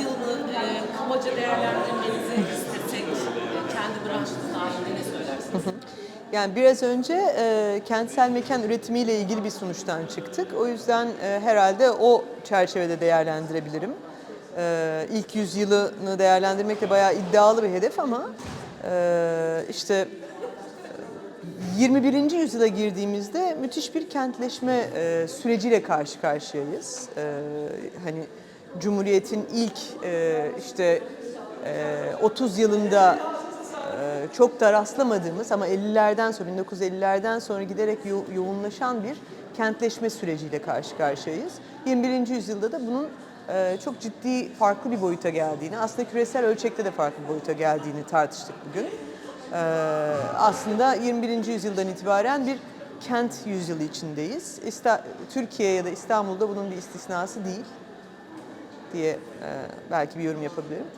yılını e, kabaca değerlendirmenizi istesek e, kendi branşınız dahilinde ne söylersiniz? Yani biraz önce e, kentsel mekan üretimiyle ilgili bir sonuçtan çıktık. O yüzden e, herhalde o çerçevede değerlendirebilirim. E, ilk yüzyılını değerlendirmek de bayağı iddialı bir hedef ama e, işte 21. yüzyıla girdiğimizde müthiş bir kentleşme e, süreciyle karşı karşıyayız. E, hani Cumhuriyet'in ilk e, işte e, 30 yılında e, çok da rastlamadığımız ama 50'lerden sonra 1950'lerden sonra giderek yo- yoğunlaşan bir kentleşme süreciyle karşı karşıyayız. 21. yüzyılda da bunun e, çok ciddi farklı bir boyuta geldiğini, aslında küresel ölçekte de farklı bir boyuta geldiğini tartıştık bugün. Ee, aslında 21. yüzyıldan itibaren bir kent yüzyılı içindeyiz. İsta- Türkiye ya da İstanbul'da bunun bir istisnası değil diye e, belki bir yorum yapabilirim.